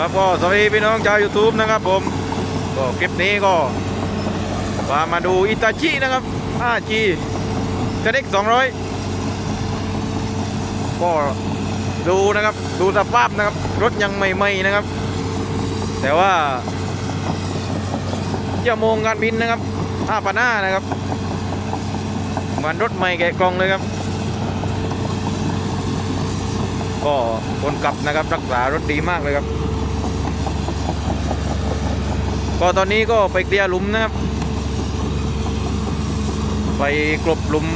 ครับก็สวัสดีพี่น้องชาว YouTube นะครับผมก็คลิปนี้ก็มามาดูอิตาชินะครับ 5G เจ็ด200 ก็ดูนะครับดูสภาพนะครับ รถยังใหม่ๆนะครับ แต่ว่าจะโมงการบินนะครับ5ปันห้านะครับมันรถใหม่แกะกล่องเลยครับ ก็คนขับนะครับรักษารถดีมากเลยครับ ก็ตอนนี้ก็ไปเคลียร์หลุมนะครับ ไปกลบหลุม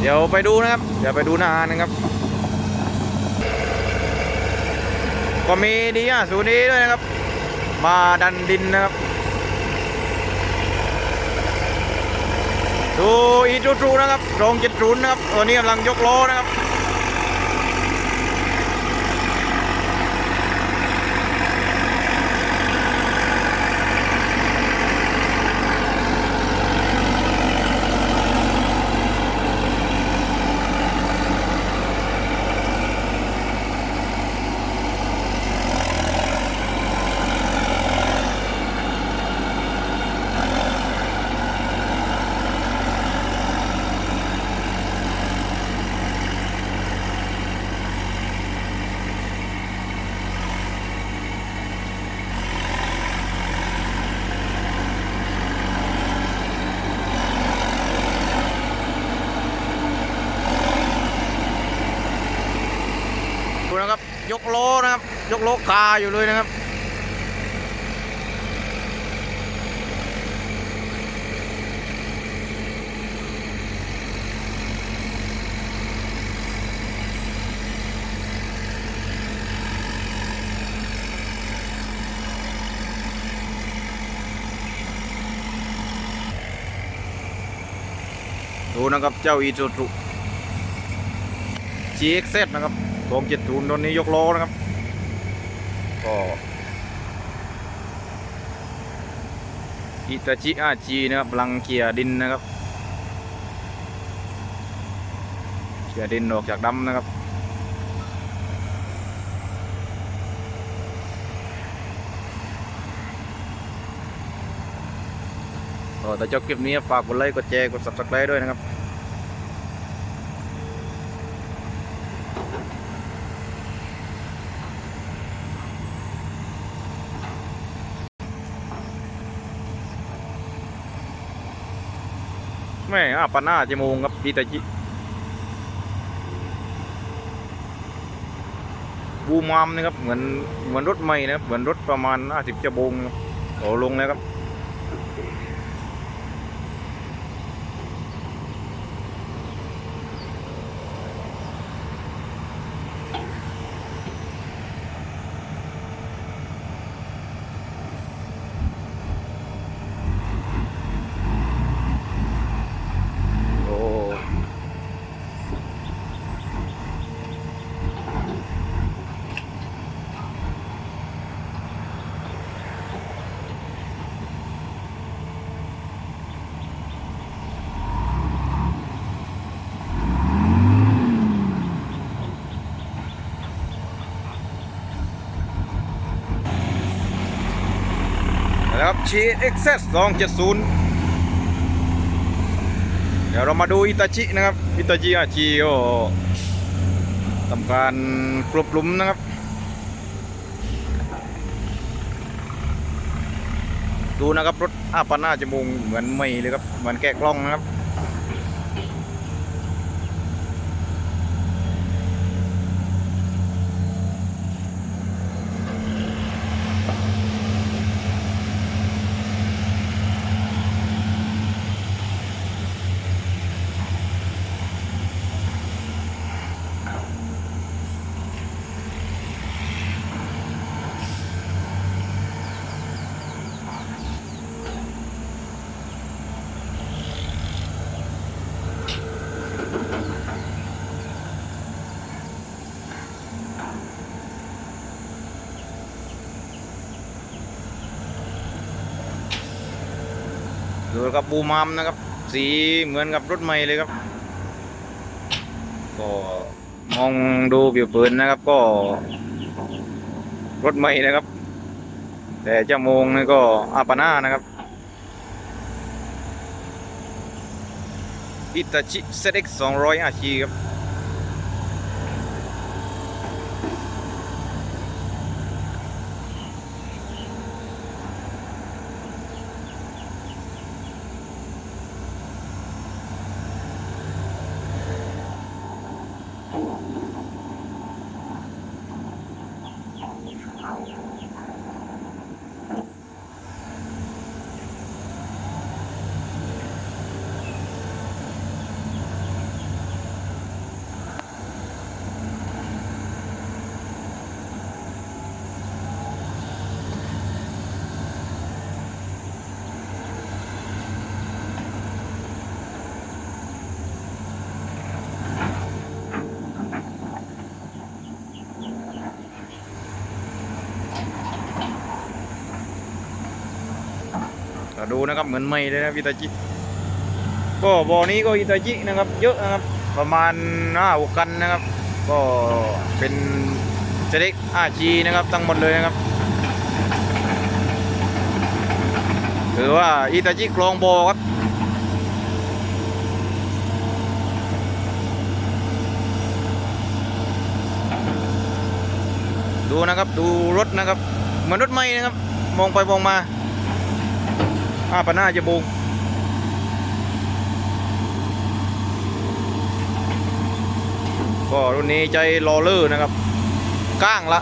เดี๋ยวไปดูนะครับ เดี๋ยวไปดูหน้านนะครับ ก็มีดีอะสูนี้ด้วยนะครับ มาดันดินนะครับ ดู อีทูทูนะครับโรงจิตรุนนะครับตัวนี้กำลังยกล้อนะครับ ยกโลนะครับ ยกโลคาอยู่เลยนะครับ ดูนะครับเจ้าอีจูตรุ GXZ นะครับ 2 7 0ตัวนี้ยกล้อนะครับ ก็อิตาชิอาจีนะครับลังเกียร์ดินนะครับเกียร์ดินออกจากดำนะครับก็ถ้าชอบคลิปนี้ฝากกดไลค์กดแชร์กด subscribe ด้วยนะครับ แม่อาปาน่าจมูงครับอิตาจิบูมามนะครับเหมือนเหมือนรถใหม่นะครับเหมือนรถประมาณ50จะโบงครับโอ้ลงแล้วครับ โอ้ ครับชีเอ็กเซสสองเจ็ดศูนย์เดี๋ยวเรามาดูอิตาชินะครับอิตาชิอาชิโอทำการกลบลุมนะครับ ดูนะครับรถอาปาน่าจมูกเหมือนไม่เลยครับเหมือนแกะกล้องนะครับ ดูกับบูมามนะครับ สีเหมือนกับรถใหม่เลยครับ ก็มองดูผิวเผินนะครับ ก็ รถใหม่นะครับ แต่เจ้าโมงนี่ก็อาปาน่านะครับอิตาชิเซเอ็กสองร้อยอาชีครับ ดูนะครับเหมือนไม่เลยนะอิตาจิ ก็บอนี้ก็อิตาจินะครับ เยอะนะครับ ประมาณห้าหกันนะครับ ก็เป็นเซเล็กอาจีนะครับทั้งหมดเลยนะครับหรือว่าอิตาจิคลองโบครับดูนะครับดูรถนะครับเหมือนรถไม่นะครับ มองไปมองมา อาปน้าจะบุงก็รุ่นนี้ใจรอเลอร์นะครับ ก้างละ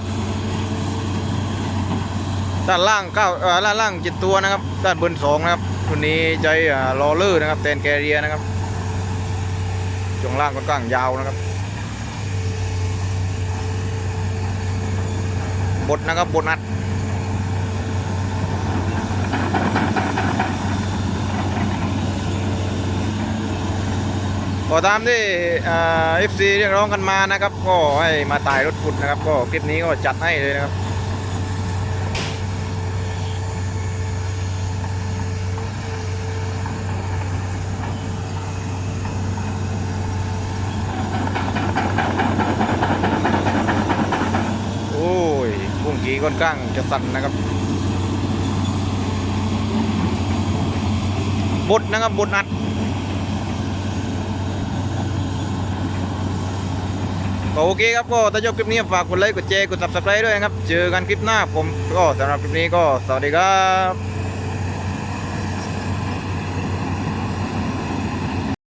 ด้านล่างเก้าเออด้านล่างเจ็ดตัวนะครับ ด้านบนสองนะครับ รุ่นนี้ใจอ่ารอเลอร์นะครับแตนแกเรียนะครับช่วงล่างก็ก้างยาวนะครับบทนะครับบทนัด ก็ตามที่เอฟซีเรียกร้องกันมานะครับ ก็ให้มาตายรถขุดนะครับ ก็คลิปนี้ก็จัดให้เลยนะครับโอ้ยพุ่งกีก้อนก้างจะสั่นนะครับ บดนะครับบดนัด ก็โอเคครับก็ถ้าชอบคลิปนี้ฝากกดไลค์กดแชร์กดซับสไครต์ด้วยนะครับ เจอกันคลิปหน้าผมก็สำหรับคลิปนี้ก็สวัสดีครับ